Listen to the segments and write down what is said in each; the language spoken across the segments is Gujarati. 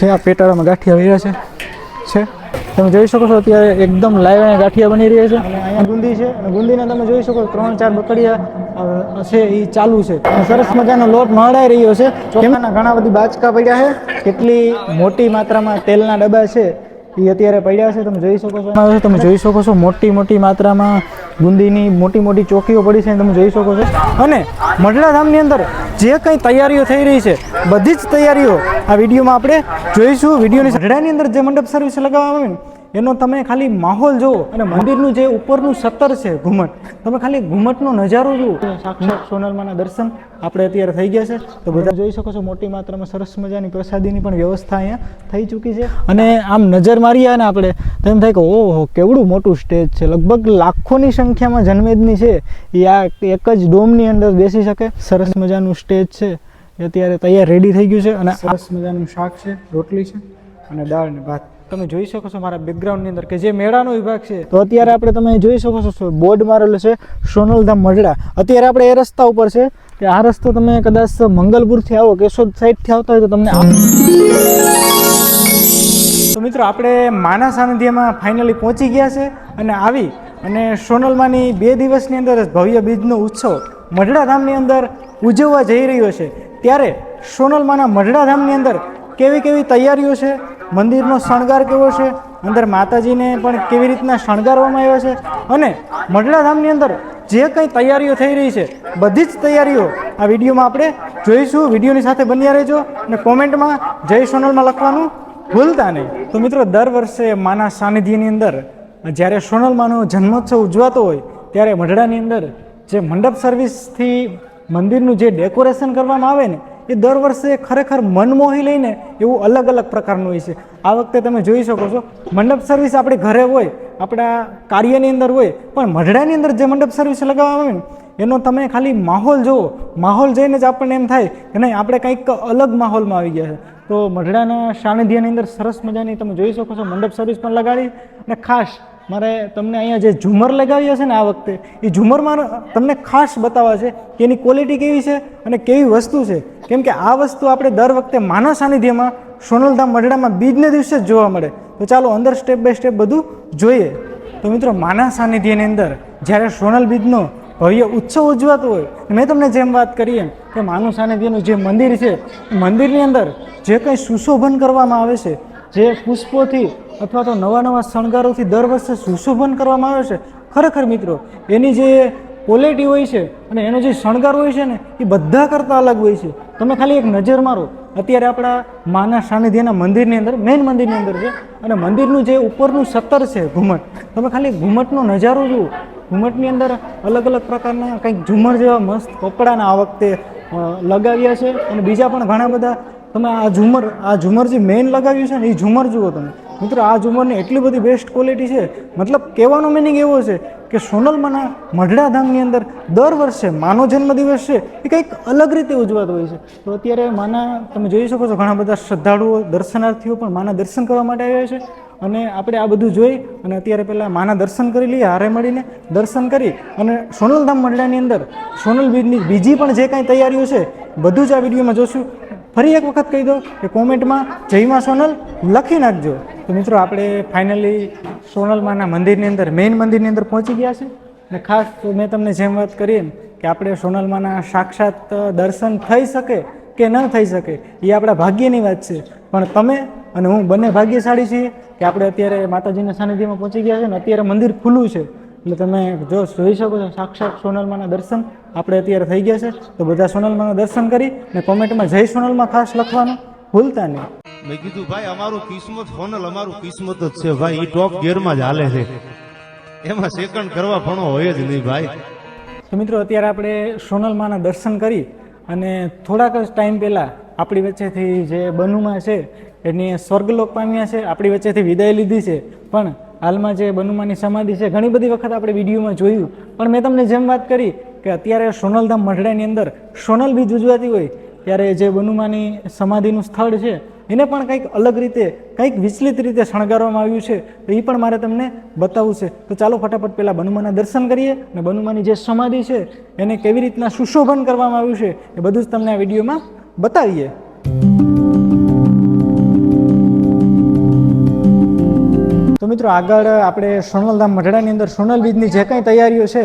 છે, આ પેટાળામાં ગાંઠિયા વહ્યા છે છે. તમે જોઈ શકો છો અત્યારે એકદમ લાઈવ અહીંયા ગાંઠિયા બની રહ્યા છે. અને ગુંદી છે, અને ગુંદીના તમે જોઈ શકો ત્રણ, ચાર બકડિયા છે એ ચાલુ છે. સરસ મજાનો લોટ મળાઈ રહ્યો છે. ચોખાના ઘણા બધી બાચકા પડ્યા છે. કેટલી મોટી માત્રામાં તેલના ડબ્બા છે. એ અત્યારે પડ્યા છે, તમે જોઈ શકો છો. તમે જોઈ શકો છો, મોટી મોટી માત્રામાં બુંદીની મોટી મોટી ચોકીઓ પડી છે, તમે જોઈ શકો છો. અને મઢડા ધામની અંદર જે કંઈ તૈયારીઓ થઈ રહી છે, બધી જ તૈયારીઓ આ વિડીયોમાં આપણે જોઈશું. વિડીયોની મઢડાની અંદર જે મંડપ સર્વિસ લગાવવામાં આવે ને એનો તમે ખાલી માહોલ જુઓ અને મંદિરનું જે ઉપરનું સત્તર છે ઘુમટ તમે ખાલી ઘુમટનો નજારો જુઓ. સાક્ષાત સોનલમાના દર્શન આપણે અત્યારે થઈ ગયા છે. તો બધા જોઈ શકો છો મોટી માત્રામાં સરસ મજાની પ્રસાદીની પણ વ્યવસ્થા અહીંયા થઈ ચૂકી છે. અને આમ નજર મારીએ ને આપણે તો એમ થાય કે ઓહો કેવડું મોટું સ્ટેજ છે. લગભગ લાખોની સંખ્યામાં જન્મેદની છે. એ આ એક જ ડોમની અંદર બેસી શકે. સરસ મજાનું સ્ટેજ છે. અત્યારે તૈયાર રેડી થઈ ગયું છે. અને સરસ મજાનું શાક છે રોટલી છે અને દાળ ને ભાત. તમે જોઈ શકો છો મારા બેકગ્રાઉન્ડની અંદર કે જે મેળાનો વિભાગ છે, તો અત્યારે આપણે તમે જોઈ શકો છો બોર્ડ મારેલો છે સોનલધામ મઢડા. અત્યારે આપણે એ રસ્તા ઉપર છે કે આ રસ્તો તમે કદાચ મંગલપુરથી આવો કેશોદ સાઈડથી આવતા હોય તો તમને તો મિત્રો, આપણે માના સાનિધ્યમાં ફાઇનલી પહોંચી ગયા છે અને આવી અને સોનલમાંની બે દિવસની અંદર ભવ્ય બીજનો ઉત્સવ મઢડા ધામની અંદર ઉજવવા જઈ રહ્યો છે. ત્યારે સોનલમાંના મઢડા ધામની અંદર કેવી કેવી તૈયારીઓ છે? મંદિરનો શણગાર કેવો છે? અંદર માતાજીને પણ કેવી રીતના શણગારવામાં આવ્યો છે? અને મઢડા ધામની અંદર જે કંઈ તૈયારીઓ થઈ રહી છે, બધી જ તૈયારીઓ આ વિડીયોમાં આપણે જોઈશું. વિડીયોની સાથે બન્યા રહેજો અને કોમેન્ટમાં જય સોનલમાં લખવાનું ભૂલતા નહીં. તો મિત્રો, દર વર્ષે માના સાનિધ્યની અંદર, જ્યારે સોનલમાનો જન્મોત્સવ ઉજવાતો હોય, ત્યારે મઢડાની અંદર જે મંડપ સર્વિસથી મંદિરનું જે ડેકોરેશન કરવામાં આવે ને એ દર વર્ષે ખરેખર મન મોહી લઈને એવું અલગ અલગ પ્રકારનું હોય છે. આ વખતે તમે જોઈ શકો છો, મંડપ સર્વિસ આપણી ઘરે હોય, આપણા કાર્યની અંદર હોય, પણ મઢડાની અંદર જે મંડપ સર્વિસ લગાવવામાં આવે ને, એનો તમે ખાલી માહોલ જુઓ, માહોલ જોઈને જ આપણને એમ થાય કે નહીં, આપણે કંઈક અલગ માહોલમાં આવી ગયા છે. તો મઢડાના સાનિધ્યની અંદર સરસ મજાની તમે જોઈ શકો છો, મંડપ સર્વિસ પણ લગાડી અને ખાસ મારે તમને અહીંયા જે ઝુમર લગાવી હશે ને આ વખતે, એ ઝુમરમાં તમને ખાસ બતાવવા છે કે એની ક્વોલિટી કેવી છે અને કેવી વસ્તુ છે. કેમ કે આ વસ્તુ આપણે દર વખતે માનવ સાનિધ્યમાં સોનલધામ મઢડામાં બીજને દિવસે જ જોવા મળે. તો ચાલો અંદર સ્ટેપ બાય સ્ટેપ બધું જોઈએ. તો મિત્રો માનવ સાનિધ્યની અંદર જ્યારે સોનલ બીજનો ભવ્ય ઉત્સવ ઉજવાતો હોય મેં તમને જેમ વાત કરી એમ કે માનવ સાનિધ્યનું જે મંદિર છે મંદિરની અંદર જે કંઈ સુશોભન કરવામાં આવે છે, જે પુષ્પોથી અથવા તો નવા નવા શણગારોથી દર વર્ષે સુશોભન કરવામાં આવે છે. ખરેખર મિત્રો, એની જે ક્વોલિટી હોય છે અને એનો જે શણગાર હોય છે ને, એ બધા કરતાં અલગ હોય છે. તમે ખાલી એક નજર મારો. અત્યારે આપણા માના સાનિધ્યના મંદિરની અંદર મેઇન મંદિરની અંદર છે, અને મંદિરનું જે ઉપરનું સત્તર છે ઘુમટ. તમે ખાલી ઘુમટનો નજારો જુઓ. ઘુમટની અંદર અલગ અલગ પ્રકારના કંઈક ઝુમર જેવા મસ્ત કપડાના આ વખતે લગાવ્યા છે. અને બીજા પણ ઘણા બધા તમે આ ઝુમર આ ઝુમર જે મેઇન લગાવ્યું છે ને, એ ઝુમર જુઓ તમે. મિત્રો, આ ઝુમરની એટલી બધી બેસ્ટ ક્વોલિટી છે. મતલબ કહેવાનો મિનિંગ એવો છે કે સોનલમાંના મઢડા ધામની અંદર દર વર્ષે માનો જન્મદિવસ છે, એ કંઈક અલગ રીતે ઉજવાતો હોય છે. તો અત્યારે માના, તમે જોઈ શકો છો ઘણા બધા શ્રદ્ધાળુઓ, દર્શનાર્થીઓ પણ માના દર્શન કરવા માટે આવ્યા છે. અને આપણે આ બધું જોઈ અને અત્યારે પહેલાં માના દર્શન કરી લઈએ, હારે મળીને દર્શન કરી. અને સોનલધામ મઢડાની અંદર સોનલ બીજની બીજી પણ જે કાંઈ તૈયારીઓ છે, બધું જ આ વિડીયોમાં જોશું. ફરી એક વખત કહી દો કે કોમેન્ટમાં જયમાં સોનલ લખી નાખજો. તો મિત્રો, આપણે ફાઇનલી સોનલમાના મંદિરની અંદર મેઇન મંદિરની અંદર પહોંચી ગયા છે અને ખાસ તો મેં તમને જેમ વાત કરી કે આપણે સોનલમાના સાક્ષાત દર્શન થઈ શકે કે ન થઈ શકે, એ આપણા ભાગ્યની વાત છે. પણ તમે અને હું બંને ભાગ્યશાળી છીએ કે આપણે અત્યારે માતાજીના સાનિધ્યમાં પહોંચી ગયા છે ને અત્યારે મંદિર ખુલ્લું છે. એટલે તમે જો જોઈ શકો છો સાક્ષાત સોનલમાના દર્શન આપણે અત્યારે થઈ ગયા છે. તો બધા સોનલમાના દર્શન કરી ને કોમેન્ટમાં જય સોનલમાં ખાસ લખવાનું ભૂલતા નહીં. મેં કીધું ભાઈ અમારું કિસ્મત સોનલ અમારું કિસ્મત જ છે ભાઈ એ ટોપ ગિયરમાં જ હાલે છે. એમાં સેકન્ડ કરવા ભણો હોય જ નહીં ભાઈ. તો મિત્રો અત્યારે આપણે સોનલમાના દર્શન કરી અને થોડાક જ ટાઈમ પહેલાં આપણી વચ્ચેથી જે બનુમાં છે એની સ્વર્ગલોક પામ્યા છે આપણી વચ્ચેથી વિદાય લીધી છે. પણ હાલમાં જે બનુમાની સમાધિ છે, ઘણી બધી વખત આપણે વિડીયોમાં જોયું. પણ મેં તમને જેમ વાત કરી કે અત્યારે સોનલધામ મઢડાની અંદર સોનલ બીજ ઉજવાતી હોય, ત્યારે જે બનુમાની સમાધિનું સ્થળ છે, એને પણ કંઈક અલગ રીતે, કંઈક વિચલિત રીતે શણગારવામાં આવ્યું છે, તો એ પણ મારે તમને બતાવવું છે. તો ચાલો ફટાફટ પહેલાં બનુમાના દર્શન કરીએ અને બનુમાની જે સમાધિ છે, એને કેવી રીતના સુશોભન કરવામાં આવ્યું છે, એ બધું જ તમને આ વિડીયોમાં બતાવીએ. મિત્રો આગળ આપણે સોનલધામ મઢડાની અંદર સોનલ બીજની જે કંઈ તૈયારીઓ છે,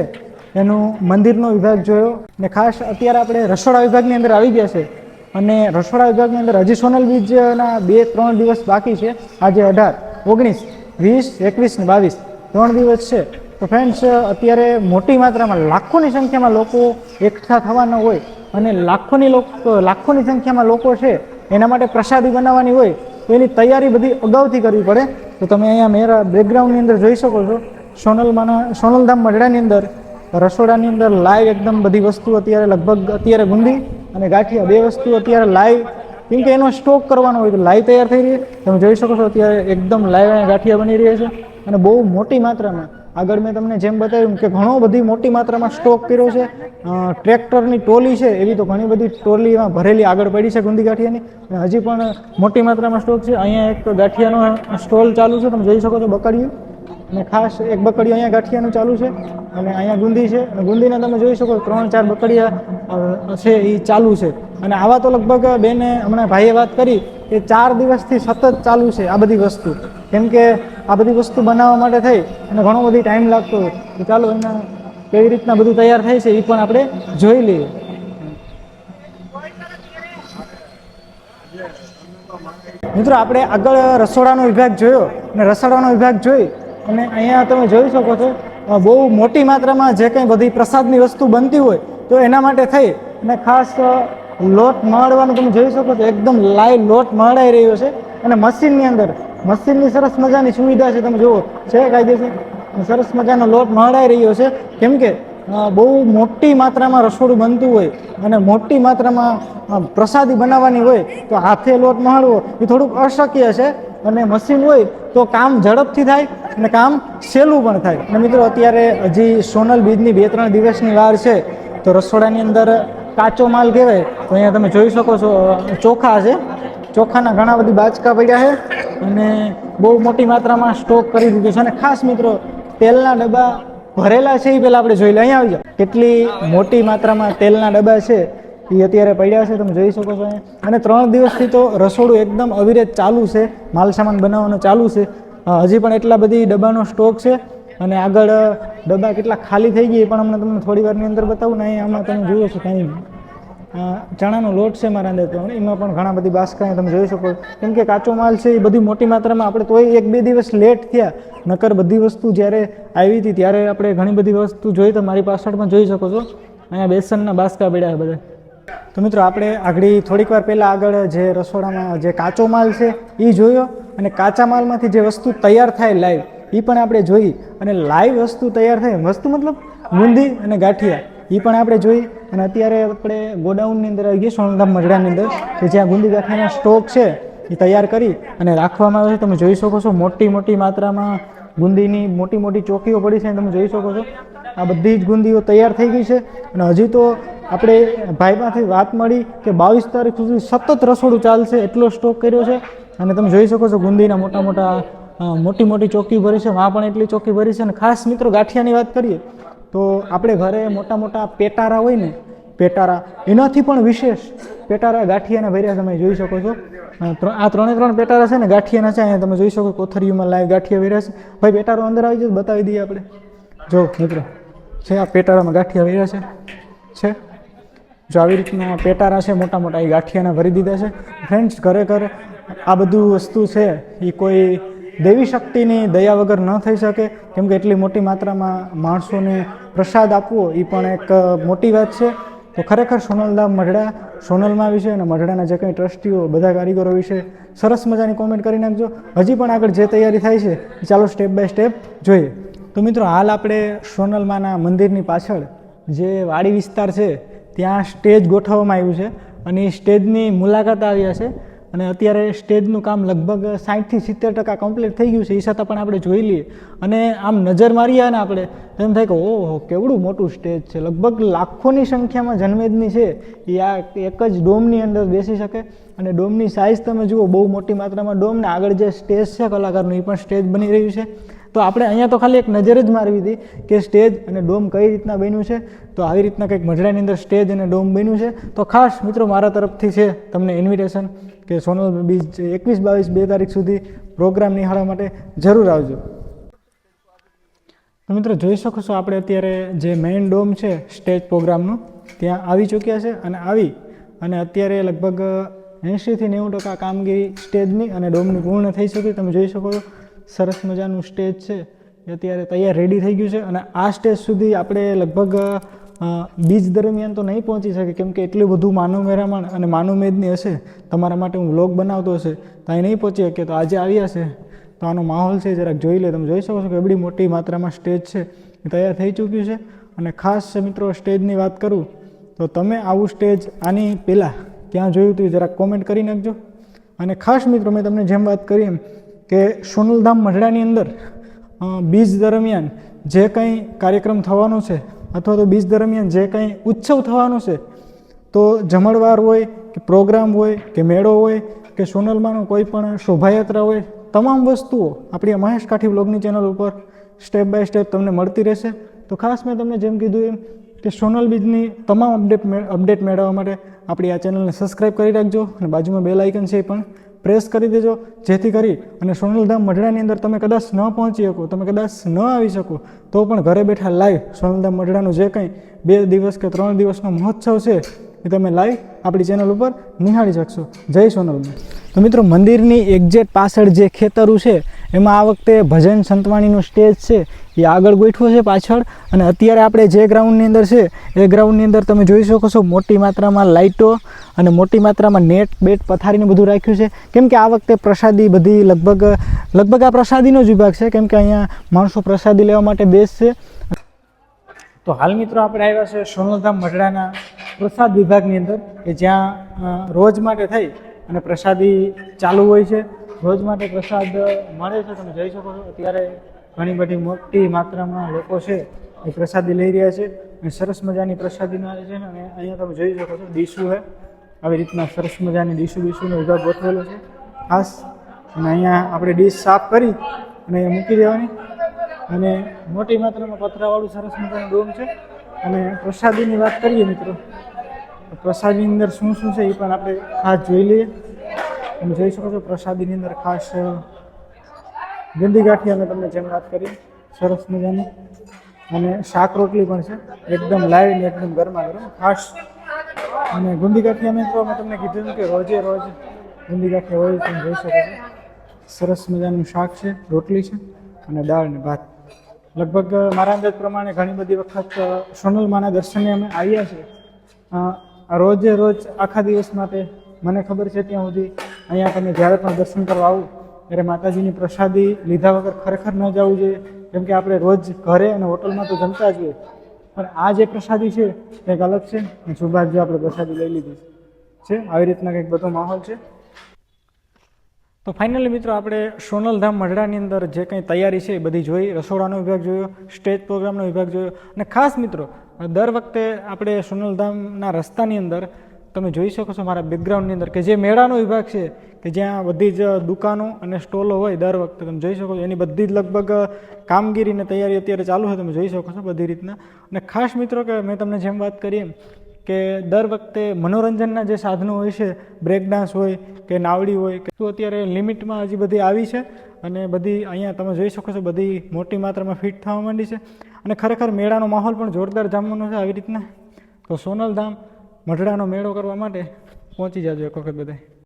એનું મંદિરનો વિભાગ જોયો. ને ખાસ અત્યારે આપણે રસોડા વિભાગની અંદર આવી ગયા છે. અને રસોડા વિભાગની અંદર હજી સોનલ બીજના બે ત્રણ દિવસ બાકી છે. આજે અઢાર, ઓગણીસ, વીસ, એકવીસ ને બાવીસ ત્રણ દિવસ છે. તો ફ્રેન્ડ્સ અત્યારે મોટી માત્રામાં લાખોની સંખ્યામાં લોકો એકઠા થવાના હોય અને લાખોની લોકો, લાખોની સંખ્યામાં લોકો છે, એના માટે પ્રસાદી બનાવવાની હોય, તો એની તૈયારી બધી અગાઉથી કરવી પડે. તો તમે અહીંયા મેરા બેકગ્રાઉન્ડની અંદર જોઈ શકો છો. સોનલમાંના, સોનલધામ મઢડાની અંદર, રસોડાની અંદર લાઈવ એકદમ બધી વસ્તુ અત્યારે લગભગ અત્યારે ગુંદી અને ગાંઠિયા બે વસ્તુ અત્યારે લાઈવ કેમ કે એનો સ્ટોક કરવાનો હોય તો લાઈવ તૈયાર થઈ રહી તમે જોઈ શકો છો અત્યારે એકદમ લાઈવ અહીંયા ગાંઠિયા બની રહ્યા છે. અને બહુ મોટી માત્રામાં આગળ મેં તમને જેમ બતાવ્યું કે ઘણો બધી મોટી માત્રામાં સ્ટોક કર્યો છે. ટ્રેક્ટરની ટોલી છે, એવી તો ઘણી બધી ટોલીમાં ભરેલી આગળ પડી છે ગુંદી ગાંઠિયાની. અને હજી પણ મોટી માત્રામાં સ્ટોક છે. અહીંયા એક ગાંઠિયાનો સ્ટોલ ચાલુ છે, તમે જોઈ શકો છો બકડીયું અને ખાસ એક બકડીયું અહીંયા ગાંઠિયાનું ચાલુ છે. અને અહીંયા ગુંદી છે. અને ગુંદીના તમે જોઈ શકો ત્રણ ચાર બકડીયા છે, એ ચાલુ છે. અને આવા તો લગભગ બેને હમણાં ભાઈએ વાત કરી કે ચાર દિવસથી સતત ચાલુ છે આ બધી વસ્તુ. કેમ કે આ બધી વસ્તુ બનાવવા માટે થઈ અને ઘણો બધી ટાઈમ લાગતો હોય. તો ચાલો એના કેવી રીતના બધું તૈયાર થાય છે એ પણ આપણે જોઈ લઈએ. મિત્રો, આપણે આગળ રસોડાનો વિભાગ જોયો અને રસોડાનો વિભાગ જોઈ અને અહીંયા તમે જોઈ શકો છો બહુ મોટી માત્રામાં જે કંઈ બધી પ્રસાદની વસ્તુ બનતી હોય તો એના માટે થઈ અને ખાસ લોટ મળવાનું તમે જોઈ શકો છો, એકદમ લાઈવ લોટ મળાઈ રહ્યો છે અને મશીનની અંદર મશીનની સરસ મજાની સુવિધા છે, તમે જુઓ. છે કાયદેસર. સરસ મજાનો લોટ મળાઈ રહ્યો છે. કેમ કે બહુ મોટી માત્રામાં રસોડું બનતું હોય અને મોટી માત્રામાં પ્રસાદી બનાવવાની હોય, તો હાથે લોટ મહાળવો એ થોડુંક અશક્ય છે. અને મશીન હોય, તો કામ ઝડપથી થાય અને કામ સહેલું પણ થાય. અને મિત્રો, અત્યારે હજી સોનલ બીજની બે ત્રણ દિવસની વાર છે, તો રસોડાની અંદર કાચો માલ કહેવાય. તો અહીંયા તમે જોઈ શકો છો ચોખા છે. ચોખાના ઘણા બધી બાચકા પડ્યા છે. અને બહુ મોટી માત્રામાં સ્ટોક કરી દીધો છે. અને ખાસ મિત્રો, તેલના ડબ્બા ભરેલા છે એ પહેલાં આપણે જોઈ લે. અહીંયા આવી જાઓ કેટલી મોટી માત્રામાં તેલના ડબ્બા છે એ અત્યારે પડ્યા છે. તમે જોઈ શકો છો અહીંયા. અને ત્રણ દિવસથી તો રસોડું એકદમ અવિરત ચાલુ છે. માલ સામાન બનાવવાનું ચાલુ છે. હજી પણ એટલા બધી ડબ્બાનો સ્ટોક છે. અને આગળ ડબ્બા કેટલા ખાલી થઈ ગઈ એ પણ હમણાં તમને થોડી વારની અંદર બતાવું ને અહીંયા હમણાં તમે જોયો છો. કાંઈ ચણાનો લોટ છે મારા અંદર તો. એમાં પણ ઘણા બધી બાસકા તમે જોઈ શકો. કેમ કે કાચો માલ છે એ બધી મોટી માત્રામાં આપણે તોય એક બે દિવસ લેટ થયા. નકર બધી વસ્તુ જ્યારે આવી હતી ત્યારે આપણે ઘણી બધી વસ્તુ જોઈ તો મારી પાછળ પણ જોઈ શકો છો. અહીંયા બેસનના બાસકા પડ્યા બધા. તો મિત્રો, આપણે આગળ થોડીક વાર પહેલાં આગળ જે રસોડામાં જે કાચો માલ છે એ જોયો. અને કાચા માલમાંથી જે વસ્તુ તૈયાર થાય લાઈવ એ પણ આપણે જોઈ. અને લાઈવ વસ્તુ તૈયાર થાય વસ્તુ મતલબ બુંદી અને ગાંઠિયા. એ પણ આપણે જોઈ અને અત્યારે આપણે ગોડાઉનની અંદર આવી ગઈ સોનધામ મજડાની અંદર, કે જ્યાં ગુંદી ગાંઠિયાના સ્ટોક છે, એ તૈયાર કરી અને રાખવામાં આવે છે. તમે જોઈ શકો છો મોટી મોટી માત્રામાં ગુંદીની મોટી મોટી ચોકીઓ પડી છે. તમે જોઈ શકો છો આ બધી જ ગુંદીઓ તૈયાર થઈ ગઈ છે અને હજી તો આપણે ભાઈમાંથી વાત મળી કે બાવીસ તારીખ સુધી સતત રસોડું ચાલશે, એટલો સ્ટોક કર્યો છે. અને તમે જોઈ શકો છો ગુંદીના મોટા મોટા મોટી મોટી ચોકી ભરી છે. વાં પણ એટલી ચોકી ભરી છે. અને ખાસ મિત્રો ગાંઠિયાની વાત કરીએ તો આપણે ઘરે મોટા મોટા પેટારા હોય ને, પેટારા, એનાથી પણ વિશેષ પેટારા ગાંઠિયાના ભર્યા તમે જોઈ શકો છો. આ ત્રણે ત્રણ પેટારા છે ને, ગાંઠિયાના છે, અહીંયા તમે જોઈ શકો કોથરીઓમાં લાઈવ ગાંઠિયા ભર્યા છે. ભાઈ, પેટારો અંદર આવી જાય બતાવી દઈએ આપણે. જો, મિત્રો, છે આ પેટારામાં ગાંઠિયા ભર્યા છે? છે? જો આવી રીતના પેટારા છે, મોટા મોટા, એ ગાંઠિયાના ભરી દીધા છે. ફ્રેન્ડ્સ ખરેખર આ બધું વસ્તુ છે, એ કોઈ દેવી શક્તિની દયા વગર ન થઈ શકે. કેમ કે એટલી મોટી માત્રામાં માણસોને પ્રસાદ આપવો એ પણ એક મોટી વાત છે. તો ખરેખર સોનલધામ મઢડા, સોનલમાં વિશે અને મઢડાના જે કંઈ ટ્રસ્ટીઓ, બધા કારીગરો વિશે સરસ મજાની કોમેન્ટ કરી નાખજો. હજી પણ આગળ જે તૈયારી થાય છે, ચાલો સ્ટેપ બાય સ્ટેપ જોઈએ. તો મિત્રો, હાલ આપણે સોનલમાના મંદિરની પાછળ જે વાડી વિસ્તાર છે, ત્યાં સ્ટેજ ગોઠવવામાં આવ્યું છે. અને એ સ્ટેજની મુલાકાત આવ્યા છે. અને અત્યારે સ્ટેજનું કામ લગભગ સાઠથી સિત્તેર ટકા કમ્પ્લીટ થઈ ગયું છે એ છતાં પણ આપણે જોઈ લઈએ. અને આમ નજર મારીએ ને આપણે, તો એમ થાય કે, ઓહો, કેવડું મોટું સ્ટેજ છે. લગભગ લાખોની સંખ્યામાં જન્મેદની છે. એ આ એક જ ડોમની અંદર બેસી શકે. અને ડોમની સાઇઝ તમે જુઓ, બહુ મોટી માત્રામાં ડોમને આગળ જે સ્ટેજ છે કલાકારનું એ પણ સ્ટેજ બની રહ્યું છે. તો આપણે અહીંયા તો ખાલી એક નજર જ મારવી હતી કે સ્ટેજ અને ડોમ કઈ રીતના બન્યું છે. તો આવી રીતના કંઈક મઢડાની અંદર સ્ટેજ અને ડોમ બન્યું છે. તો ખાસ મિત્રો મારા તરફથી છે તમને ઇન્વિટેશન કે સોનલ બીજ એકવીસ, બાવીસ, બે તારીખ સુધી પ્રોગ્રામ નિહાળવા માટે જરૂર આવજો. તો મિત્રો જોઈ શકો છો આપણે અત્યારે જે મેઇન ડોમ છે સ્ટેજ પ્રોગ્રામનું ત્યાં આવી ચૂક્યા છે અને આવી અને અત્યારે લગભગ એંશીથી નેવું ટકા કામગીરી સ્ટેજની અને ડોમની પૂર્ણ થઈ ચૂકી. તમે જોઈ શકો છો, સરસ મજાનું સ્ટેજ છે. અત્યારે તૈયાર રેડી થઈ ગયું છે અને આ સ્ટેજ સુધી આપણે લગભગ બીજ દરમિયાન તો નહીં પહોંચી શકે, કેમ કે એટલું બધું માનવ મેરામણ અને માનવ મેદની હશે, તમારા માટે હું વ્લોગ બનાવતો હશે, તો અહીં નહીં પહોંચી શકીએ, તો આજે આવ્યા છે. તો આનો માહોલ છે, જરાક જોઈ લે, તમે જોઈ શકો છો કે એવડી મોટી માત્રામાં સ્ટેજ છે, એ તૈયાર થઈ ચૂક્યું છે. અને ખાસ મિત્રો, સ્ટેજની વાત કરું, તો તમે આવું સ્ટેજ આની પહેલાં ક્યાં જોયું હતું, જરાક કોમેન્ટ કરી નાખજો. અને ખાસ મિત્રો, મેં તમને જેમ વાત કરી એમ કે સોનલધામ મઢડાની અંદર બીજ દરમિયાન જે કંઈ કાર્યક્રમ થવાનો છે અથવા તો બીજ દરમિયાન જે કંઈ ઉત્સવ થવાનો છે, તો જમણવાર હોય કે પ્રોગ્રામ હોય કે મેળો હોય કે સોનલમાંનો કોઈ પણ શોભાયાત્રા હોય, તમામ વસ્તુઓ આપણી મહેશ કાઠી બ્લોગની ચેનલ ઉપર સ્ટેપ બાય સ્ટેપ તમને મળતી રહેશે. તો ખાસ મેં તમને જેમ કીધું એમ કે સોનલ બીજની તમામ અપડેટ અપડેટ મેળવવા માટે આપણી આ ચેનલને સબસ્ક્રાઈબ કરી રાખજો અને બાજુમાં બેલ આઇકન છે એ પણ પ્રેસ કરી દેજો. જેથી કરી અને સોનલધામ મઢડાની અંદર તમે કદાચ ન પહોંચી શકો, તમે કદાચ ન આવી શકો, તો પણ ઘરે બેઠા લાઈવ સોનલધામ મઢડાનું જે કંઈ બે દિવસ કે ત્રણ દિવસનો મહોત્સવ છે, એ તમે લાઈવ આપણી ચેનલ ઉપર નિહાળી શકશો. જય સોનલમાં તો મિત્રો, મંદિરની એક્ઝેક્ટ પાછળ જે ખેતરું છે, એમાં આ વખતે ભજન સંતવાણીનું સ્ટેજ છે. એ આગળ ગોઠવો છે પાછળ. અને અત્યારે આપણે જે ગ્રાઉન્ડની અંદર છે, એ ગ્રાઉન્ડની અંદર તમે જોઈ શકો છો મોટી માત્રામાં લાઇટો અને મોટી માત્રામાં નેટ, બેટ પથારીને બધું રાખ્યું છે. કેમ કે આ વખતે પ્રસાદી બધી લગભગ લગભગ આ પ્રસાદીનો જ વિભાગ છે. કેમ કે અહીંયા માણસો પ્રસાદી લેવા માટે બેસશે તો હાલ મિત્રો આપણે આવ્યા છે સોનલધામ મઢડાના પ્રસાદ વિભાગની અંદર, કે જ્યાં રોજ માટે થઈ અને પ્રસાદી ચાલુ હોય છે. રોજ માટે પ્રસાદ મળે છે. તમે જઈ શકો છો. અત્યારે ઘણી બધી મોટી માત્રામાં લોકો છે એ પ્રસાદી લઈ રહ્યા છે અને સરસ મજાની પ્રસાદી મળે છે અને અહીંયા તમે જોઈ શકો છો ડીશું છે. આવી રીતના સરસ મજાની ડીશું બીશુનો વિભાગ ગોઠવેલો છે. ખાસ અને અહીંયા આપણે ડીશ સાફ કરી અને અહીંયા મૂકી દેવાની. અને મોટી માત્રામાં પતરાવાળું સરસ મજાનું ડોમ છે. અને પ્રસાદીની વાત કરીએ મિત્રો પ્રસાદીની અંદર શું શું છે એ પણ આપણે ખાસ જોઈ લઈએ. તમે જોઈ શકો છો પ્રસાદીની અંદર ખાસ ગંદી ગાંઠી અમે તમને જેમ વાત કરી, સરસ મજાની. અને શાક રોટલી પણ છે, એકદમ લાઈવ ને એકદમ ગરમા ગરમ, ખાસ. અને ગુંદી ગાંઠિયા તો અમે તમને કીધું કે રોજે રોજ ગુંદી ગાંઠિયા હોય તમે જોઈ શકો છો. સરસ મજાનું શાક છે, રોટલી છે અને દાળ ને ભાત. લગભગ મારા અંદાજ પ્રમાણે ઘણી બધી વખત સોનલમાના દર્શને અમે આવ્યા છીએ. રોજે રોજ આખા દિવસ માટે મને ખબર છે ત્યાં સુધી અહીંયા તમે જ્યારે પણ દર્શન કરવા આવો ત્યારે માતાજીની પ્રસાદી લીધા વગર ખરેખર ન જવું જોઈએ. કેમ કે આપણે રોજ ઘરે અને હોટલમાં તો જમતા જ હોઈએ. પણ આ જે પ્રસાદી છે કંઈક અલગ છે. અને સૌભાગ્ય આપણે પ્રસાદી લઈ લીધી છે. આવી રીતના કંઈક બધો માહોલ છે. તો ફાઇનલી મિત્રો, આપણે સોનલધામ મઢડાની અંદર જે કંઈ તૈયારી છે એ બધી જોઈ, રસોડાનો વિભાગ જોયો, સ્ટેજ પ્રોગ્રામનો વિભાગ જોયો. અને ખાસ મિત્રો, દર વખતે આપણે સોનલધામના રસ્તાની અંદર તમે જોઈ શકો છો મારા બેકગ્રાઉન્ડની અંદર કે જે મેળાનો વિભાગ છે, કે જ્યાં બધી જ દુકાનો અને સ્ટોલો હોય દર વખતે, તમે જોઈ શકો છો. એની બધી જ લગભગ કામગીરીને તૈયારી અત્યારે ચાલુ છે તમે જોઈ શકો છો બધી રીતના. અને ખાસ મિત્રો કે મેં તમને જેમ વાત કરી એમ, કે દર વખતે મનોરંજનના જે સાધનો હોય છે બ્રેક ડાન્સ હોય કે નાવડી હોય, કે શું અત્યારે લિમિટમાં હજી બધી આવી છે અને બધી અહીંયા તમે જોઈ શકો છો બધી મોટી માત્રામાં ફિટ થવા માંડી છે. અને ખરેખર મેળાનો માહોલ પણ જોરદાર જામવાનો છે આવી રીતના. તો સોનલધામ મઢડાનો મેળો કરવા માટે પહોંચી જાજો એક વખત બધાય.